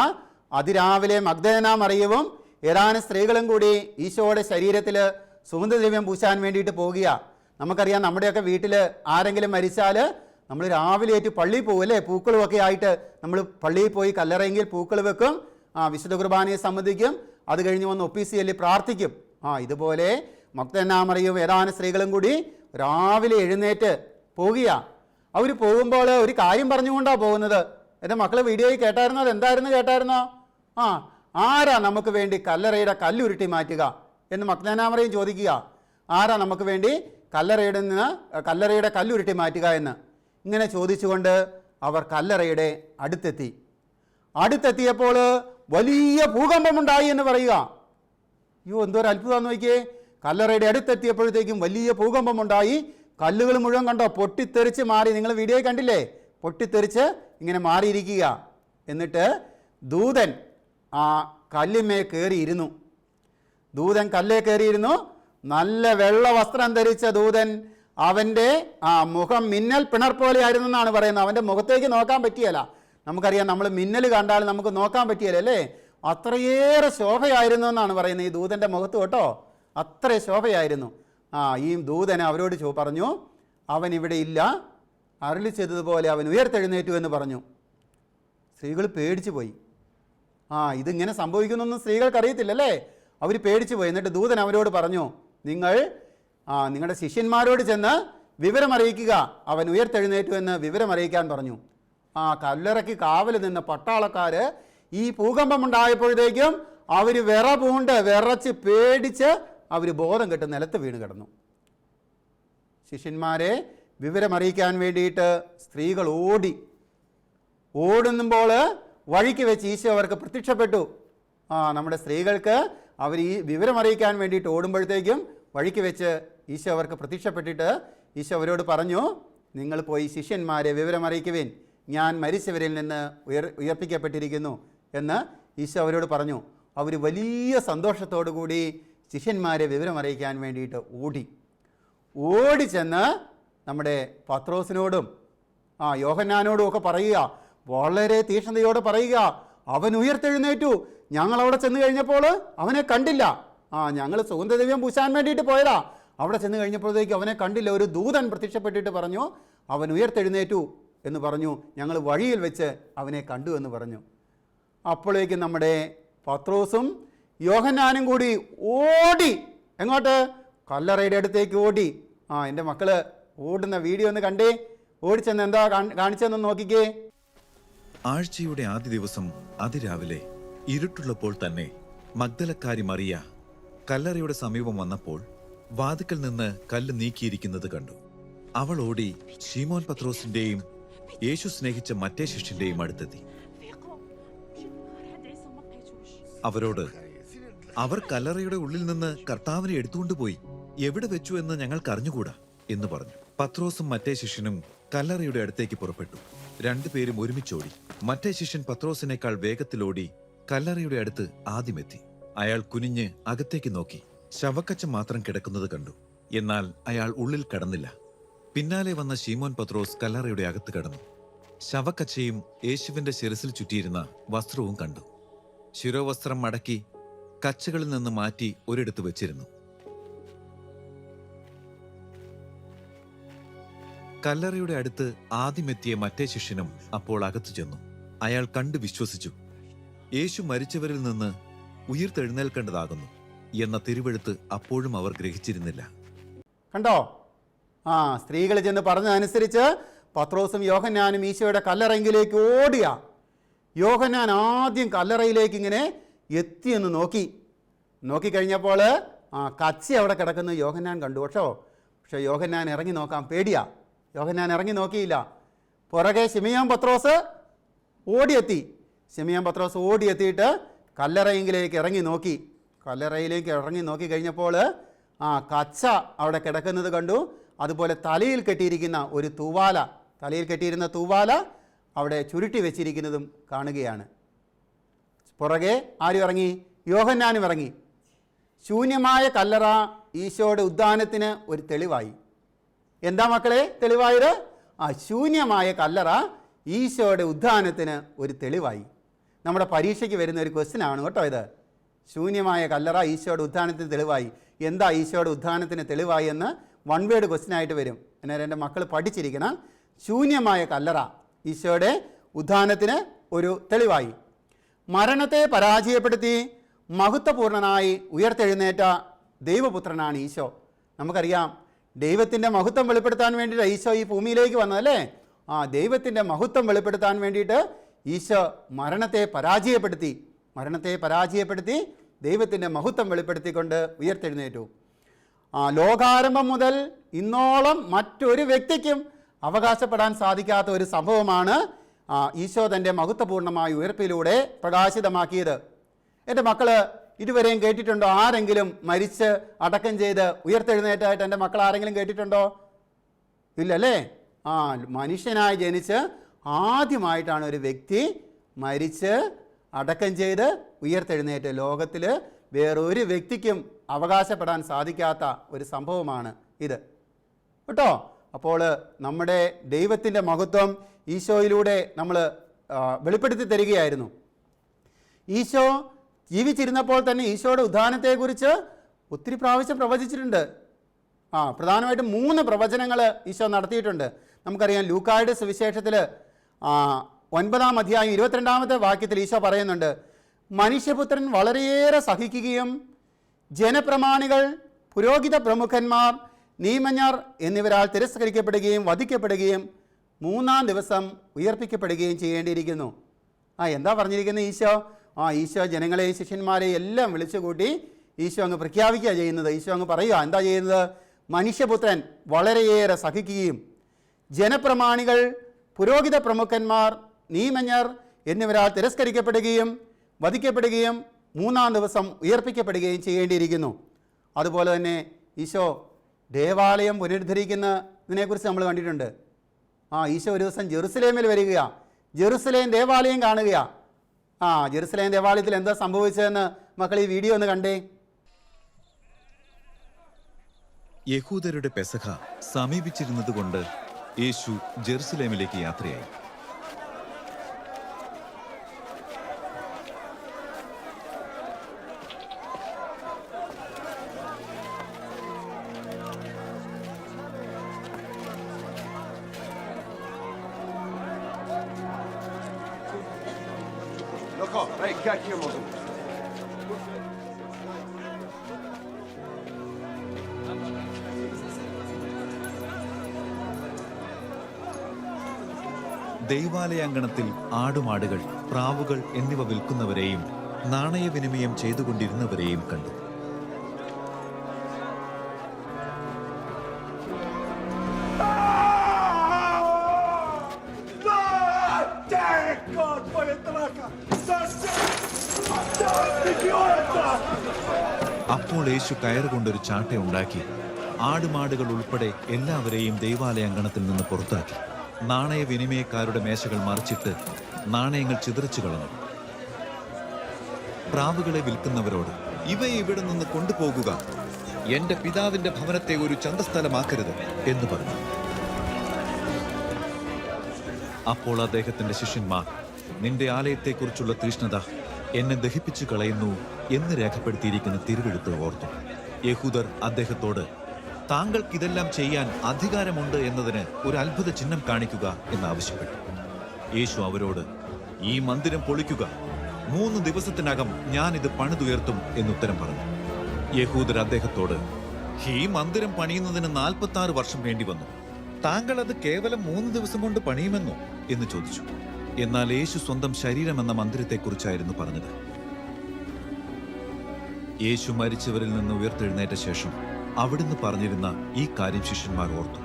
S1: അതിരാവിലെ മഗ്ദലന മറിയവും ഏതാനും സ്ത്രീകളും കൂടി ഈശോയുടെ ശരീരത്തിൽ സുഗന്ധദ്രവ്യം പൂശാൻ വേണ്ടിയിട്ട് പോകുക. നമുക്കറിയാം നമ്മുടെയൊക്കെ വീട്ടിൽ ആരെങ്കിലും മരിച്ചാൽ നമ്മൾ രാവിലെ ആയിട്ട് പള്ളിയിൽ പോകും അല്ലേ? പൂക്കളും ഒക്കെ ആയിട്ട് നമ്മൾ പള്ളിയിൽ പോയി കല്ലറയെങ്കിൽ പൂക്കൾ വെക്കും. ആ വിശുദ്ധ കുർബാനയെ സംബന്ധിക്കും. അത് കഴിഞ്ഞ് വന്ന് ഒപ്പീസിയല്ലി പ്രാർത്ഥിക്കും. ആ ഇതുപോലെ മക്തന്നാമറിയും ഏതാനും സ്ത്രീകളും കൂടി രാവിലെ എഴുന്നേറ്റ് പോകുക അവർ പോകുമ്പോൾ ഒരു കാര്യം പറഞ്ഞുകൊണ്ടാണ് പോകുന്നത്. എന്റെ മക്കൾ വീഡിയോയിൽ കേട്ടായിരുന്നോ? അത് എന്തായിരുന്നു കേട്ടായിരുന്നോ? ആ ആരാ നമുക്ക് വേണ്ടി കല്ലറയുടെ കല്ലുരുട്ടി മാറ്റുക? എന്ന് മക്തനാമറയും ചോദിക്കുക. ആരാ നമുക്ക് വേണ്ടി കല്ലറയുടെ നിന്ന് കല്ലറയുടെ കല്ലുരുട്ടി മാറ്റുക എന്ന്? ഇങ്ങനെ ചോദിച്ചുകൊണ്ട് അവർ കല്ലറയുടെ അടുത്തെത്തി. അടുത്തെത്തിയപ്പോൾ വലിയ ഭൂകമ്പമുണ്ടായി എന്ന് പറയുക. അയ്യോ എന്തോ ഒരു അത്ഭുതം നോക്കിയേ. കല്ലറയുടെ അടുത്തെത്തിയപ്പോഴത്തേക്കും വലിയ ഭൂകമ്പമുണ്ടായി. കല്ലുകൾ മുഴുവൻ കണ്ടോ? പൊട്ടിത്തെറിച്ച് മാറി. നിങ്ങൾ വീഡിയോ കണ്ടില്ലേ? പൊട്ടിത്തെറിച്ച് ഇങ്ങനെ മാറിയിരിക്കുക. എന്നിട്ട് ദൂതൻ ആ കല്ലിമേ കയറിയിരുന്നു. ദൂതൻ കല്ലേ കയറിയിരുന്നു. നല്ല വെള്ള വസ്ത്രം ധരിച്ച ദൂതൻ അവന്റെ ആ മുഖം മിന്നൽ പിണർ പോലെ ആയിരുന്നു എന്നാണ് പറയുന്നത്. അവന്റെ മുഖത്തേക്ക് നോക്കാൻ പറ്റിയല്ല. നമുക്കറിയാം നമ്മൾ മിന്നൽ കണ്ടാൽ നമുക്ക് നോക്കാൻ പറ്റിയല്ലേ? അത്രയേറെ ശോഭയായിരുന്നു എന്നാണ് പറയുന്നത് ഈ ദൂതന്റെ മുഖത്ത് കേട്ടോ. അത്ര ശോഭയായിരുന്നു. ആ ഈ ദൂതനെ അവരോട് ചോ പറഞ്ഞു അവൻ ഇവിടെ ഇല്ല. അരളി ചെയ്തതുപോലെ അവൻ ഉയർത്തെഴുന്നേറ്റു എന്ന് പറഞ്ഞു. സ്ത്രീകൾ പേടിച്ചു പോയി. ആ ഇതിങ്ങനെ സംഭവിക്കുന്നൊന്നും സ്ത്രീകൾക്ക് അറിയത്തില്ലല്ലേ അവർ പേടിച്ചു പോയി. എന്നിട്ട് ദൂതൻ അവരോട് പറഞ്ഞു നിങ്ങൾ ആ നിങ്ങളുടെ ശിഷ്യന്മാരോട് ചെന്ന് വിവരമറിയിക്കുക. അവൻ ഉയർത്തെഴുന്നേറ്റു എന്ന് വിവരമറിയിക്കാൻ പറഞ്ഞു. ആ കല്ലറയ്ക്ക് കാവൽ നിന്ന പട്ടാളക്കാർ ഈ ഭൂകമ്പം ഉണ്ടായപ്പോഴത്തേക്കും അവർ വിറ പൂണ്ട് വിറച്ച് പേടിച്ച് അവർ ബോധം കെട്ട് നിലത്ത് വീണ് കിടന്നു. ശിഷ്യന്മാരെ വിവരമറിയിക്കാൻ വേണ്ടിയിട്ട് സ്ത്രീകൾ ഓടി. ഓടുമ്പോൾ വഴിക്ക് വെച്ച് ഈശോ അവർക്ക് പ്രത്യക്ഷപ്പെട്ടു. ആ നമ്മുടെ സ്ത്രീകൾക്ക് അവർ ഈ വിവരമറിയിക്കാൻ വേണ്ടിയിട്ട് ഓടുമ്പോഴത്തേക്കും വഴിക്ക് വെച്ച് ഈശോ അവർക്ക് പ്രത്യക്ഷപ്പെട്ടിട്ട് ഈശോ അവരോട് പറഞ്ഞു നിങ്ങൾ പോയി ശിഷ്യന്മാരെ വിവരമറിയിക്കുവേൻ. ഞാൻ മരിച്ചവരിൽ നിന്ന് ഉയർ ഉയർപ്പിക്കപ്പെട്ടിരിക്കുന്നു. എന്ന് ഈശോ അവരോട് പറഞ്ഞു. അവർ വലിയ സന്തോഷത്തോടു കൂടി ശിഷ്യന്മാരെ വിവരം അറിയിക്കാൻ വേണ്ടിയിട്ട് ഓടി. ഓടി ചെന്ന് നമ്മുടെ പത്രോസിനോടും ആ യോഹന്നാനോടും ഒക്കെ പറയുക. വളരെ തീക്ഷ്ണതയോടെ പറയുക. അവൻ ഉയർത്തെഴുന്നേറ്റു. ഞങ്ങൾ അവിടെ ചെന്ന് കഴിഞ്ഞപ്പോൾ അവനെ കണ്ടില്ല. ആ ഞങ്ങൾ സുഗന്ധദ്രവ്യം പൂശാൻ വേണ്ടിയിട്ട് പോയതാ. അവിടെ ചെന്ന് കഴിഞ്ഞപ്പോഴത്തേക്ക് അവനെ കണ്ടില്ല. ഒരു ദൂതൻ പ്രത്യക്ഷപ്പെട്ടിട്ട് പറഞ്ഞു അവൻ ഉയർത്തെഴുന്നേറ്റു എന്ന് പറഞ്ഞു. ഞങ്ങൾ വഴിയിൽ വെച്ച് അവനെ കണ്ടു എന്ന് പറഞ്ഞു. അപ്പോഴേക്കും നമ്മുടെ പത്രോസും യോഹന്നാനും കൂടി ഓടി. എങ്ങോട്ട്? കല്ലറയുടെ അടുത്തേക്ക് ഓടി. ആ എന്റെ മക്കൾ ഓടുന്ന വീഡിയോ ഒന്ന് കണ്ടേ. ഓടിച്ചെന്ന് എന്താ കാണിച്ചെന്ന് നോക്കിക്കേ.
S2: ആഴ്ചയുടെ ആദ്യ ദിവസം അതിരാവിലെ ഇരുട്ടുള്ളപ്പോൾ തന്നെ മഗ്ദലക്കാരി മറിയ കല്ലറയുടെ സമീപം വന്നപ്പോൾ വാതുക്കൽ നിന്ന് കല്ല് നീക്കിയിരിക്കുന്നത് കണ്ടു. അവൾ ഓടി ഷീമോൻ പത്രോസിന്റെയും യേശു സ്നേഹിച്ച മറ്റേ ശിഷ്യന്റെയും അടുത്തെത്തി. അവരോട് അവർ കല്ലറയുടെ ഉള്ളിൽ നിന്ന് കർത്താവിനെ എടുത്തുകൊണ്ടുപോയി എവിടെ വെച്ചു എന്ന് ഞങ്ങൾക്ക് അറിഞ്ഞുകൂടാ? എന്ന് പറഞ്ഞു. പത്രോസും മറ്റേ ശിഷ്യനും കല്ലറയുടെ അടുത്തേക്ക് പുറപ്പെട്ടു. രണ്ടുപേരും ഒരുമിച്ചോടി. മറ്റേ ശിഷ്യൻ പത്രോസിനേക്കാൾ വേഗത്തിലോടി കല്ലറയുടെ അടുത്ത് ആദ്യമെത്തി അയാൾ കുനിഞ്ഞ് അകത്തേക്ക് നോക്കി. ശവക്കച്ചം മാത്രം കിടക്കുന്നത് കണ്ടു. എന്നാൽ അയാൾ ഉള്ളിൽ കടന്നില്ല. പിന്നാലെ വന്ന ഷീമോൻ പത്രോസ് കല്ലറയുടെ അകത്ത് കടന്നു. ശവക്കച്ചയും യേശുവിന്റെ ശിരസിൽ ചുറ്റിയിരുന്ന വസ്ത്രവും കണ്ടു. ശിരോവസ്ത്രം മടക്കി കച്ചകളിൽ നിന്ന് മാറ്റി ഒരിടത്ത് വെച്ചിരുന്നു. കല്ലറയുടെ അടുത്ത് ആദ്യമെത്തിയ മറ്റേ ശിഷ്യനും അപ്പോൾ അകത്തു ചെന്നു. അയാൾ കണ്ട് വിശ്വസിച്ചു. യേശു മരിച്ചവരിൽ നിന്ന് ഉയർത്തെഴുന്നേൽക്കേണ്ടതാകുന്നു എന്ന തിരുവെഴുത്ത് അപ്പോഴും അവർ ഗ്രഹിച്ചിരുന്നില്ല.
S1: കണ്ടോ? ആ സ്ത്രീകൾ ചെന്ന് പറഞ്ഞതനുസരിച്ച് പത്രോസും യോഹന്നാനും ഈശോയുടെ കല്ലറയിലേക്ക് ഓടിയ. യോഹന്നാൻ ആദ്യം കല്ലറയിലേക്ക് ഇങ്ങനെ എത്തിയെന്ന് നോക്കി. നോക്കിക്കഴിഞ്ഞപ്പോൾ ആ കച്ചി അവിടെ കിടക്കുന്ന. യോഹന്നാൻ കണ്ടു. പക്ഷോ പക്ഷേ യോഹന്നാൻ ഇറങ്ങി നോക്കാൻ പേടിയാ. യോഹന്നാൻ ഇറങ്ങി നോക്കിയില്ല. പുറകെ ശിമിയാൻ പത്രോസ് ഓടിയെത്തി. ശിമിയാൻ പത്രോസ് ഓടിയെത്തിയിട്ട് കല്ലറയിലേക്ക് ഇറങ്ങി നോക്കി. കല്ലറയിലേക്ക് ഇറങ്ങി നോക്കി കഴിഞ്ഞപ്പോൾ ആ കച്ച അവിടെ കിടക്കുന്നത് കണ്ടു. അതുപോലെ തലയിൽ കെട്ടിയിരിക്കുന്ന ഒരു തൂവാല തലയിൽ കെട്ടിയിരുന്ന തൂവാല അവിടെ ചുരുട്ടി വെച്ചിരിക്കുന്നതും കാണുകയാണ്. പുറകെ ആരും ഇറങ്ങി? യോഹന്നാനും ഇറങ്ങി. ശൂന്യമായ കല്ലറ ഈശോയുടെ ഉദ്ധാനത്തിന് ഒരു തെളിവായി. എന്താ മക്കളെ? തെളിവായത്? ആ ശൂന്യമായ കല്ലറ ഈശോയുടെ ഉദ്ധാനത്തിന് ഒരു തെളിവായി. നമ്മുടെ പരീക്ഷയ്ക്ക് വരുന്ന ഒരു ക്വസ്റ്റ്യൻ ആണ് കേട്ടോ ഇത്. ശൂന്യമായ കല്ലറ ഈശോയുടെ ഉദ്ധാനത്തിന് തെളിവായി. എന്താ ഈശോയുടെ ഉദ്ധാനത്തിന് തെളിവായി എന്ന് വൺ വേഡ് ക്വസ്റ്റ്യൻ ആയിട്ട് വരും. എന്നാൽ എന്റെ മക്കൾ പഠിച്ചിരിക്കണം. ശൂന്യമായ കല്ലറ ഈശോയുടെ ഉദ്ധാനത്തിന് ഒരു തെളിവായി. മരണത്തെ പരാജയപ്പെടുത്തി മഹത്വപൂർണനായി ഉയർത്തെഴുന്നേറ്റ ദൈവപുത്രനാണ് ഈശോ. നമുക്കറിയാം ദൈവത്തിന്റെ മഹത്വം വെളിപ്പെടുത്താൻ വേണ്ടിയിട്ട് ഈശോ ഈ ഭൂമിയിലേക്ക് വന്നതല്ലേ? ആ ദൈവത്തിന്റെ മഹത്വം വെളിപ്പെടുത്താൻ വേണ്ടിയിട്ട് ഈശോ മരണത്തെ പരാജയപ്പെടുത്തി മരണത്തെ പരാജയപ്പെടുത്തി ദൈവത്തിന്റെ മഹത്വം വെളിപ്പെടുത്തിക്കൊണ്ട് ഉയർത്തെഴുന്നേറ്റു. ആ ലോകാരംഭം മുതൽ ഇന്നോളം മറ്റൊരു വ്യക്തിക്കും അവകാശപ്പെടാൻ സാധിക്കാത്ത ഒരു സംഭവമാണ് ഈശോ തന്റെ മഹത്വപൂർണമായ ഉയർപ്പിലൂടെ പ്രകാശിതമാക്കിയത്. എന്റെ മക്കൾ ഇതുവരെയും കേട്ടിട്ടുണ്ടോ? ആരെങ്കിലും മരിച്ച് അടക്കം ചെയ്ത് ഉയർത്തെഴുന്നേറ്റായിട്ട് എന്റെ മക്കൾ ആരെങ്കിലും കേട്ടിട്ടുണ്ടോ? ഇല്ലല്ലേ? ആ മനുഷ്യനായി ജനിച്ച് ആദ്യമായിട്ടാണ് ഒരു വ്യക്തി മരിച്ച് അടക്കം ചെയ്ത് ഉയർത്തെഴുന്നേറ്റ്. ലോകത്തിൽ വേറൊരു വ്യക്തിക്കും അവകാശപ്പെടാൻ സാധിക്കാത്ത ഒരു സംഭവമാണ് ഇത്. കേട്ടോ? അപ്പോൾ നമ്മുടെ ദൈവത്തിന്റെ മഹത്വം ഈശോയിലൂടെ നമ്മൾ വെളിപ്പെടുത്തി തരികയായിരുന്നു. ഈശോ ജീവിച്ചിരുന്നപ്പോൾ തന്നെ ഈശോയുടെ ഉദ്ധാനത്തെക്കുറിച്ച് ഒത്തിരി പ്രാവശ്യം പ്രവചിച്ചിട്ടുണ്ട്. ആ പ്രധാനമായിട്ടും മൂന്ന് പ്രവചനങ്ങൾ ഈശോ നടത്തിയിട്ടുണ്ട്. നമുക്കറിയാം ലൂക്കായുടെ സുവിശേഷത്തിൽ ഒൻപതാം അധ്യായം ഇരുപത്തിരണ്ടാമത്തെ വാക്യത്തിൽ ഈശോ പറയുന്നുണ്ട് മനുഷ്യപുത്രൻ വളരെയേറെ സഹിക്കുകയും ജനപ്രമാണികൾ പുരോഹിത പ്രമുഖന്മാർ നിയമജ്ഞർ എന്നിവരാൽ തിരസ്കരിക്കപ്പെടുകയും വധിക്കപ്പെടുകയും മൂന്നാം ദിവസം ഉയർപ്പിക്കപ്പെടുകയും ചെയ്യേണ്ടിയിരിക്കുന്നു. ആ എന്താ പറഞ്ഞിരിക്കുന്നത് ഈശോ? ആ ഈശോ ജനങ്ങളെയും ശിഷ്യന്മാരെ എല്ലാം വിളിച്ചുകൂട്ടി ഈശോ അങ്ങ് പ്രഖ്യാപിക്കുക ചെയ്യുന്നത്. ഈശോ അങ്ങ് പറയുക എന്താ ചെയ്യുന്നത്? മനുഷ്യപുത്രൻ വളരെയേറെ സഹിക്കുകയും ജനപ്രമാണികൾ പുരോഹിത പ്രമുഖന്മാർ നീമഞ്ഞർ എന്നിവരാൽ തിരസ്കരിക്കപ്പെടുകയും വധിക്കപ്പെടുകയും മൂന്നാം ദിവസം ഉയർപ്പിക്കപ്പെടുകയും ചെയ്യേണ്ടിയിരിക്കുന്നു. അതുപോലെ തന്നെ ഈശോ ദേവാലയം പുനരുദ്ധരിക്കുന്നതിനെക്കുറിച്ച് നമ്മൾ കണ്ടിട്ടുണ്ട്. ആ ഈശോ ഒരു ദിവസം ജെറുസലേമിൽ വരികയാ. ജെറുസലേം ദേവാലയം കാണുകയാ. ആ ജെറുസലേം ദേവാലയത്തിൽ എന്താ സംഭവിച്ചതെന്ന് മക്കൾ ഈ വീഡിയോ ഒന്ന് കണ്ടേ.
S2: യഹൂദരുടെ പെസഹ സമീപിച്ചിരുന്നതുകൊണ്ട് യേശു ജെറുസലേമിലേക്ക് യാത്രയായി. ദൈവാലയാങ്കണത്തിൽ ആടുമാടുകൾ പ്രാവുകൾ എന്നിവ വിൽക്കുന്നവരെയും നാണയവിനിമയം ചെയ്തുകൊണ്ടിരുന്നവരെയും കണ്ടു! അപ്പോൾ യേശു കയറുകൊണ്ടൊരു ചാട്ട ഉണ്ടാക്കി ആടുമാടുകൾ ഉൾപ്പെടെ എല്ലാവരെയും ദേവാലയാങ്കണത്തിൽ നിന്ന് പുറത്താക്കി നാണയവിനിമയക്കാരുടെ മേശകൾ മറിച്ചിട്ട് നാണയങ്ങൾ ചിതറിച്ചു കളഞ്ഞു. പ്രാവുകളെ വിൽക്കുന്നവരോട് ഇവയെ ഇവിടെ നിന്ന് കൊണ്ടുപോകുക? എന്റെ പിതാവിന്റെ ഭവനത്തെ ഒരു ചന്തസ്ഥലമാക്കരുത് എന്ന് പറഞ്ഞു. അപ്പോൾ അദ്ദേഹത്തിന്റെ ശിഷ്യന്മാർ നിന്റെ ആലയത്തെക്കുറിച്ചുള്ള തീഷ്ണത എന്നെ ദഹിപ്പിച്ചു കളയുന്നു എന്ന് രേഖപ്പെടുത്തിയിരിക്കുന്ന തിരുവെഴുത്ത് ഓർത്തു. യഹൂദർ അദ്ദേഹത്തോട് താങ്കൾക്ക് ഇതെല്ലാം ചെയ്യാൻ അധികാരമുണ്ട് എന്നതിന് ഒരു അത്ഭുത ചിഹ്നം കാണിക്കുക എന്ന് ആവശ്യപ്പെട്ടു. യേശു അവരോട് ഈ മന്ദിരം പൊളിക്കുക. മൂന്ന് ദിവസത്തിനകം ഞാൻ ഇത് പണിതുയർത്തും എന്നുത്തരം പറഞ്ഞു. യഹൂദർ അദ്ദേഹത്തോട് ഈ മന്ദിരം പണിയുന്നതിന് നാൽപ്പത്തി ആറ് വർഷം വേണ്ടി വന്നു. താങ്കൾ അത് കേവലം മൂന്ന് ദിവസം കൊണ്ട് പണിയുമെന്നോ? എന്ന് ചോദിച്ചു. എന്നാൽ യേശു സ്വന്തം ശരീരം എന്ന മന്ദിരത്തെക്കുറിച്ചായിരുന്നു പറഞ്ഞത്. യേശു മരിച്ചവരിൽ നിന്ന് ഉയർത്തെഴുന്നേറ്റ ശേഷം അവിടുന്ന് പറഞ്ഞിരുന്ന ഈ കാര്യം ശിഷ്യന്മാർ ഓർത്തു.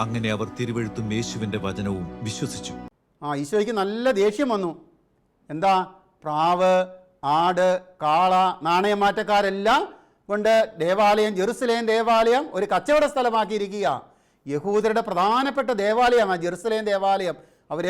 S2: അങ്ങനെ അവർ തിരുവഴുത്തും യേശുവിന്റെ വചനവും വിശ്വസിച്ചു.
S1: ആ ഈശോയ്ക്ക് നല്ല ദേഷ്യം വന്നു. എന്താ? പ്രാവ് ആട് കാള നാണയമാറ്റക്കാരെല്ലാം കൊണ്ട് ദേവാലയം ജെറുസലേം ദേവാലയം ഒരു കച്ചവട സ്ഥലമാക്കിയിരിക്കുക യഹൂദരുടെ പ്രധാനപ്പെട്ട ദേവാലയമാണ് ജെറുസലേം ദേവാലയം. അവർ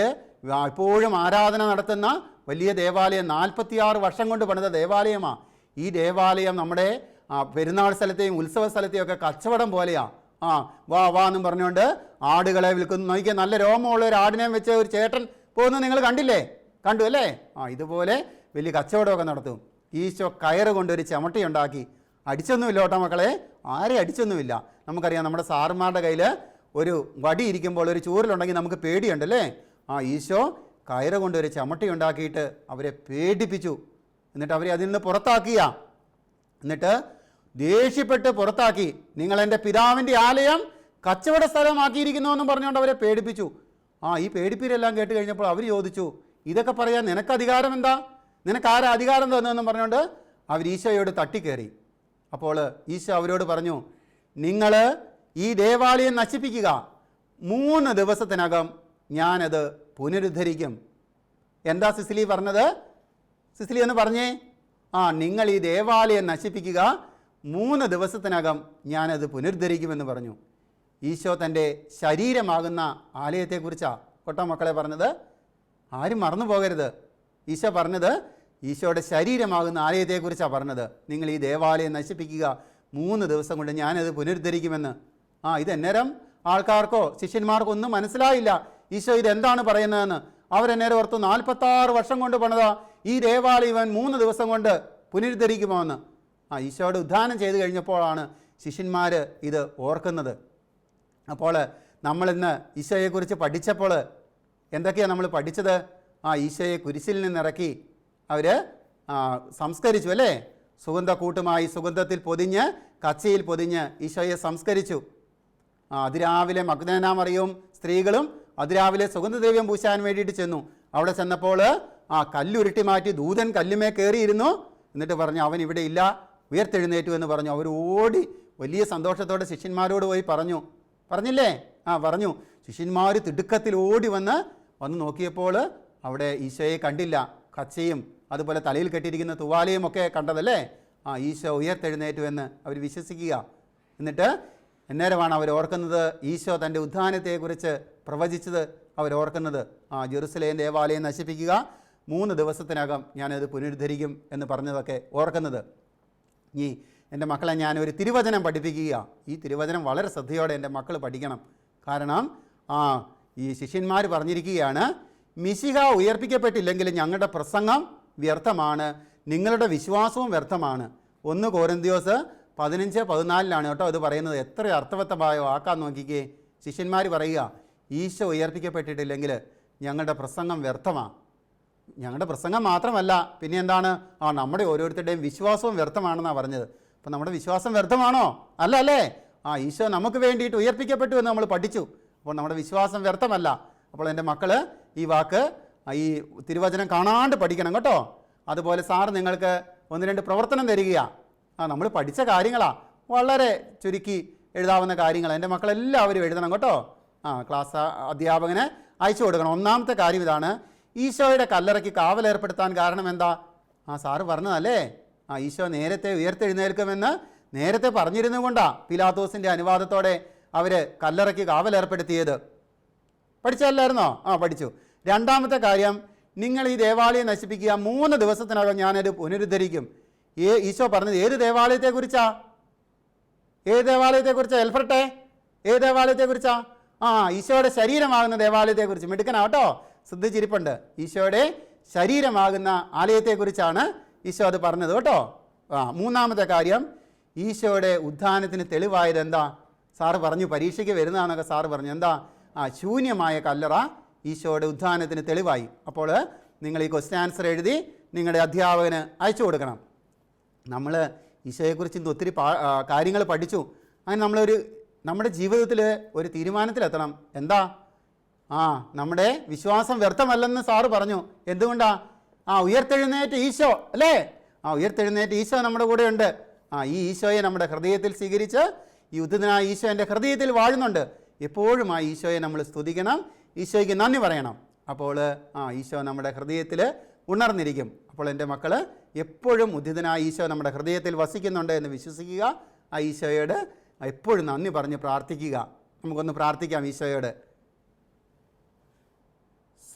S1: ഇപ്പോഴും ആരാധന നടത്തുന്ന വലിയ ദേവാലയം നാൽപ്പത്തിയാറ് വർഷം കൊണ്ട് പണിത ദേവാലയമാണ് ഈ ദേവാലയം നമ്മുടെ ആ, പെരുന്നാൾ സ്ഥലത്തെയും ഉത്സവ സ്ഥലത്തെയും ഒക്കെ കച്ചവടം പോലെയാണ് ആ വാ വാ എന്നും പറഞ്ഞുകൊണ്ട് ആടുകളെ വിൽക്കുന്നു. നോക്കിയ നല്ല രോമമുള്ള ഒരു ആടിനെ വെച്ച് ഒരു ചേട്ടൻ പോകുന്നത് നിങ്ങൾ കണ്ടില്ലേ? കണ്ടു അല്ലേ? ആ ഇതുപോലെ വലിയ കച്ചവടമൊക്കെ നടത്തും. ഈശോ കയറ് കൊണ്ടൊരു ചമട്ടി ഉണ്ടാക്കി അടിച്ചൊന്നുമില്ല കേട്ടോ മക്കളെ. ആരെയും അടിച്ചൊന്നുമില്ല. നമുക്കറിയാം നമ്മുടെ സാറുമാരുടെ കയ്യിൽ ഒരു വടി ഇരിക്കുമ്പോൾ ഒരു ചൂരലുണ്ടെങ്കിൽ നമുക്ക് പേടിയുണ്ടല്ലേ ആ ഈശോ കയറ് കൊണ്ടൊരു ചമട്ടി ഉണ്ടാക്കിയിട്ട് അവരെ പേടിപ്പിച്ചു. എന്നിട്ട് അവരെ അതിൽ നിന്ന് പുറത്താക്കിയ. എന്നിട്ട് ദേഷ്യപ്പെട്ട് പുറത്താക്കി. നിങ്ങൾ എന്റെ പിതാവിന്റെ ആലയം കച്ചവട സ്ഥലമാക്കിയിരിക്കുന്നു എന്നും പറഞ്ഞുകൊണ്ട് അവരെ പേടിപ്പിച്ചു. ആ ഈ പേടിപ്പീരെല്ലാം കേട്ട് കഴിഞ്ഞപ്പോൾ അവർ ചോദിച്ചു ഇതൊക്കെ പറയാൻ നിനക്ക് അധികാരം എന്താ? നിനക്ക് ആരാ അധികാരം തന്നതെന്നും പറഞ്ഞുകൊണ്ട് അവർ ഈശോയോട് തട്ടിക്കയറി അപ്പോൾ ഈശോ അവരോട് പറഞ്ഞു നിങ്ങൾ ഈ ദേവാലയം നശിപ്പിക്കുക. മൂന്ന് ദിവസത്തിനകം ഞാനത് പുനരുദ്ധരിക്കും. എന്താ സിസിലി പറഞ്ഞത്? സിസിലി എന്ന് പറഞ്ഞേ. ആ നിങ്ങൾ ഈ ദേവാലയം നശിപ്പിക്കുക മൂന്ന് ദിവസത്തിനകം ഞാനത് പുനരുദ്ധരിക്കുമെന്ന് പറഞ്ഞു. ഈശോ തന്റെ ശരീരമാകുന്ന ആലയത്തെക്കുറിച്ചാണ് ഒട്ടോ മക്കളെ പറഞ്ഞത്? ആരും മറന്നു പോകരുത്. ഈശോ പറഞ്ഞത് ഈശോയുടെ ശരീരമാകുന്ന ആലയത്തെക്കുറിച്ചാണ് പറഞ്ഞത്. നിങ്ങൾ ഈ ദേവാലയം നശിപ്പിക്കുക. മൂന്ന് ദിവസം കൊണ്ട് ഞാനത് പുനരുദ്ധരിക്കുമെന്ന്. ആ ഇതെന്നേരം? ആൾക്കാർക്കോ? ശിഷ്യന്മാർക്കോ ഒന്നും മനസ്സിലായില്ല. ഈശോ ഇതെന്താണ് പറയുന്നതെന്ന്? അവരെന്നേരം ഓർത്തു നാൽപ്പത്താറ് വർഷം കൊണ്ട് പണിതാ. ഈ ദേവാലയം മൂന്ന് ദിവസം കൊണ്ട് പുനരുദ്ധരിക്കുമോ എന്ന് ആ ഈശോയുടെ ഉദ്ധാനം ചെയ്തു കഴിഞ്ഞപ്പോഴാണ് ശിഷ്യന്മാർ ഇത് ഓർക്കുന്നത്. അപ്പോൾ നമ്മളിന്ന് ഈശോയെക്കുറിച്ച് പഠിച്ചപ്പോൾ എന്തൊക്കെയാണ് നമ്മൾ പഠിച്ചത്? ആ ഈശോയെ കുരിശിൽ നിന്നിറക്കി അവർ സംസ്കരിച്ചു അല്ലേ? സുഗന്ധ കൂട്ടുമായി സുഗന്ധത്തിൽ പൊതിഞ്ഞ് കച്ചയിൽ പൊതിഞ്ഞ് ഈശോയെ സംസ്കരിച്ചു. അതിരാവിലെ മഗ്നാമറിയും സ്ത്രീകളും അതിരാവിലെ സുഗന്ധദ്രവ്യം പൂശാൻ വേണ്ടിയിട്ട് ചെന്നു. അവിടെ ചെന്നപ്പോൾ ആ കല്ലുരുട്ടി മാറ്റി ദൂതൻ കല്ലുമേ കയറിയിരുന്നു. എന്നിട്ട് പറഞ്ഞു അവൻ ഇവിടെ ഇല്ല. ഉയർത്തെഴുന്നേറ്റു എന്ന് പറഞ്ഞു. അവർ ഓടി വലിയ സന്തോഷത്തോടെ ശിഷ്യന്മാരോട് പോയി പറഞ്ഞു. പറഞ്ഞില്ലേ? ആ പറഞ്ഞു. ശിഷ്യന്മാർ തിടുക്കത്തിൽ ഓടി വന്ന് വന്ന് നോക്കിയപ്പോൾ അവിടെ ഈശോയെ കണ്ടില്ല. കച്ചയും അതുപോലെ തലയിൽ കെട്ടിയിരിക്കുന്ന തുവാലയും ഒക്കെ കണ്ടതല്ലേ? ആ ഈശോ ഉയർത്തെഴുന്നേറ്റു എന്ന് അവർ വിശ്വസിക്കുക. എന്നിട്ട് അന്നേരമാണ് അവർ ഓർക്കുന്നത് ഈശോ തന്റെ ഉദ്ധാനത്തെക്കുറിച്ച് പ്രവചിച്ചത് അവർ ഓർക്കുന്നത്. ആ ജെറുസലേം ദേവാലയം നശിപ്പിക്കുക. മൂന്ന് ദിവസത്തിനകം ഞാനത് പുനരുദ്ധരിക്കും എന്ന് പറഞ്ഞതൊക്കെ ഓർക്കുന്നത്. ഇനി എന്റെ മക്കളെ ഞാനൊരു തിരുവചനം പഠിപ്പിക്കുക. ഈ തിരുവചനം വളരെ ശ്രദ്ധയോടെ എന്റെ മക്കൾ പഠിക്കണം. കാരണം ആ ഈ ശിഷ്യന്മാർ പറഞ്ഞിരിക്കുകയാണ് മിശിഹ ഉയർപ്പിക്കപ്പെട്ടില്ലെങ്കിൽ ഞങ്ങളുടെ പ്രസംഗം വ്യർത്ഥമാണ്. നിങ്ങളുടെ വിശ്വാസവും വ്യർത്ഥമാണ്. ഒന്ന് കോരന്തിയോസ് പതിനഞ്ച് പതിനാലിലാണ് കേട്ടോ അത് പറയുന്നത്. എത്ര അർത്ഥവത്തമായോ വാക്കാൻ നോക്കിക്കേ. ശിഷ്യന്മാർ പറയുക ഈശോ ഉയർപ്പിക്കപ്പെട്ടിട്ടില്ലെങ്കിൽ ഞങ്ങളുടെ പ്രസംഗം വ്യർത്ഥമാണ് ഞങ്ങളുടെ പ്രസംഗം മാത്രമല്ല പിന്നെ എന്താണ്? ആ നമ്മുടെ ഓരോരുത്തരുടെയും വിശ്വാസവും വ്യർത്ഥമാണെന്നാണ് പറഞ്ഞത്. അപ്പോൾ നമ്മുടെ വിശ്വാസം വ്യർത്ഥമാണോ? അല്ല അല്ലേ? ആ ഈശോ നമുക്ക് വേണ്ടിയിട്ട് ഉയർപ്പിക്കപ്പെട്ടു എന്ന് നമ്മൾ പഠിച്ചു. അപ്പോൾ നമ്മുടെ വിശ്വാസം വ്യർത്ഥമല്ല. അപ്പോൾ എന്റെ മക്കൾ ഈ വാക്ക് ഈ തിരുവചനം കാണാണ്ട് പഠിക്കണം കേട്ടോ. അതുപോലെ സാർ നിങ്ങൾക്ക് ഒന്ന് രണ്ട് പ്രവർത്തനം തരികയാണ് ആ നമ്മൾ പഠിച്ച കാര്യങ്ങളാണ് വളരെ ചുരുക്കി എഴുതാവുന്ന കാര്യങ്ങൾ എന്റെ മക്കളെല്ലാവരും എഴുതണം കേട്ടോ. ആ ക്ലാസ് അധ്യാപകന് അയച്ചു കൊടുക്കണം. ഒന്നാമത്തെ കാര്യം ഇതാണ് ഈശോയുടെ കല്ലറയ്ക്ക് കാവൽ ഏർപ്പെടുത്താൻ കാരണം എന്താ ആ സാറ് പറഞ്ഞതല്ലേ? ആ ഈശോ നേരത്തെ ഉയർത്തെഴുന്നേൽക്കുമെന്ന് നേരത്തെ പറഞ്ഞിരുന്നു കൊണ്ടാ പിലാത്തോസിന്റെ അനുവാദത്തോടെ അവർ കല്ലറയ്ക്ക് കാവലേർപ്പെടുത്തിയത്. പഠിച്ചല്ലായിരുന്നോ ആ പഠിച്ചു. രണ്ടാമത്തെ കാര്യം നിങ്ങൾ ഈ ദേവാലയം നശിപ്പിക്കുക മൂന്ന് ദിവസത്തിനകം ഞാനത് പുനരുദ്ധരിക്കും. ഏ ഈശോ പറഞ്ഞത് ഏത് ദേവാലയത്തെക്കുറിച്ചാ? ഏത് ദേവാലയത്തെക്കുറിച്ചാ? എൽഫർട്ടെ ഏത് ദേവാലയത്തെക്കുറിച്ചാ? ആ ഈശോയുടെ ശരീരമാകുന്ന ദേവാലയത്തെക്കുറിച്ച് മിടുക്കനാ കേട്ടോ. ശ്രദ്ധിച്ചിരിപ്പുണ്ട്. ഈശോയുടെ ശരീരമാകുന്ന ആലയത്തെക്കുറിച്ചാണ് ഈശോ അത് പറഞ്ഞത് കേട്ടോ. ആ മൂന്നാമത്തെ കാര്യം ഈശോയുടെ ഉത്ഥാനത്തിന് തെളിവായത് എന്താ സാറ് പറഞ്ഞു പരീക്ഷയ്ക്ക് വരുന്നതാണെന്നൊക്കെ സാറ് പറഞ്ഞു. എന്താ? ആ ശൂന്യമായ കല്ലറ ഈശോയുടെ ഉത്ഥാനത്തിന് തെളിവായി. അപ്പോൾ നിങ്ങൾ ഈ ക്വസ്റ്റ്യൻ ആൻസർ എഴുതി നിങ്ങളുടെ അധ്യാപകന് അയച്ചു കൊടുക്കണം. നമ്മൾ ഈശോയെക്കുറിച്ച് ഇന്ന് ഒത്തിരി കാര്യങ്ങൾ പഠിച്ചു. അങ്ങനെ നമ്മളൊരു നമ്മുടെ ജീവിതത്തിൽ ഒരു തീരുമാനത്തിലെത്തണം. എന്താ? ആ നമ്മുടെ വിശ്വാസം വ്യർത്ഥമല്ലെന്ന് സാറ് പറഞ്ഞു. എന്തുകൊണ്ടാ? ആ ഉയർത്തെഴുന്നേറ്റ് ഈശോ അല്ലേ? ആ ഉയർത്തെഴുന്നേറ്റ് ഈശോ നമ്മുടെ കൂടെ ഉണ്ട് ആ ഈ ഈശോയെ നമ്മുടെ ഹൃദയത്തിൽ സ്വീകരിച്ച് ഈ ഉദിതനായ ഈശോ എന്റെ ഹൃദയത്തിൽ വാഴുന്നുണ്ട്. എപ്പോഴും ആ ഈശോയെ നമ്മൾ സ്തുതിക്കണം ഈശോയ്ക്ക് നന്ദി പറയണം. അപ്പോൾ ആ ഈശോ നമ്മുടെ ഹൃദയത്തിൽ ഉണർന്നിരിക്കും. അപ്പോൾ എന്റെ മക്കൾ എപ്പോഴും ഉദ്ധിതനായ ഈശോ നമ്മുടെ ഹൃദയത്തിൽ വസിക്കുന്നുണ്ട് എന്ന് വിശ്വസിക്കുക. ആ ഈശോയോട് എപ്പോഴും നന്ദി പറഞ്ഞ് പ്രാർത്ഥിക്കുക. നമുക്കൊന്ന് പ്രാർത്ഥിക്കാം ഈശോയോട്.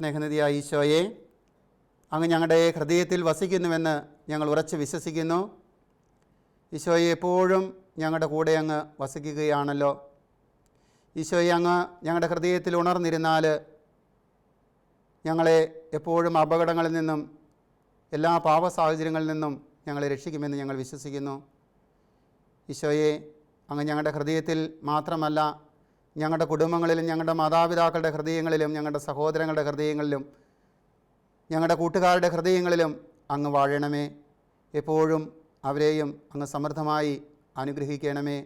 S1: സ്നേഹനിധിയായ ഈശോയെ അങ്ങ് ഞങ്ങളുടെ ഹൃദയത്തിൽ വസിക്കുന്നുവെന്ന് ഞങ്ങൾ ഉറച്ച് വിശ്വസിക്കുന്നു. ഈശോയെ എപ്പോഴും ഞങ്ങളുടെ കൂടെ അങ്ങ് വസിക്കുകയാണല്ലോ. ഈശോയെ അങ്ങ് ഞങ്ങളുടെ ഹൃദയത്തിൽ ഉണർന്നിരുന്നാൽ ഞങ്ങളെ എപ്പോഴും അപകടങ്ങളിൽ നിന്നും എല്ലാ പാപ സാഹചര്യങ്ങളിൽ നിന്നും ഞങ്ങളെ രക്ഷിക്കുമെന്ന് ഞങ്ങൾ വിശ്വസിക്കുന്നു. ഈശോയെ അങ്ങ് ഞങ്ങളുടെ ഹൃദയത്തിൽ മാത്രമല്ല ഞങ്ങളുടെ കുടുംബങ്ങളിലും ഞങ്ങളുടെ മാതാപിതാക്കളുടെ ഹൃദയങ്ങളിലും ഞങ്ങളുടെ സഹോദരങ്ങളുടെ ഹൃദയങ്ങളിലും ഞങ്ങളുടെ കൂട്ടുകാരുടെ ഹൃദയങ്ങളിലും അങ്ങ് വാഴണമേ. എപ്പോഴും അവരെയും അങ്ങ് സമൃദ്ധമായി അനുഗ്രഹിക്കണമേ.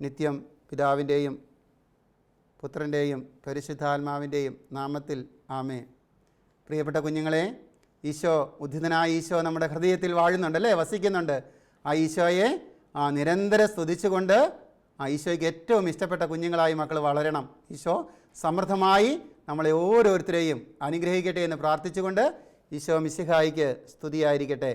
S1: നിത്യം പിതാവിന്റെയും പുത്രന്റെയും പരിശുദ്ധാത്മാവിന്റെയും നാമത്തിൽ ആമേ പ്രിയപ്പെട്ട കുഞ്ഞുങ്ങളെ ഈശോ ഉദ്ധിതനായ ഈശോ നമ്മുടെ ഹൃദയത്തിൽ വാഴുന്നുണ്ടല്ലേ വസിക്കുന്നുണ്ട്. ആ ഈശോയെ ആ നിരന്തരം സ്തുതിച്ചുകൊണ്ട് ആ ഈശോയ്ക്ക് ഏറ്റവും ഇഷ്ടപ്പെട്ട കുഞ്ഞുങ്ങളായി മക്കൾ വളരണം. ഈശോ സമൃദ്ധമായി നമ്മളെ ഓരോരുത്തരെയും അനുഗ്രഹിക്കട്ടെ എന്ന് പ്രാർത്ഥിച്ചുകൊണ്ട് ഈശോ മിസ്സിഹായിക്ക് സ്തുതിയായിരിക്കട്ടെ.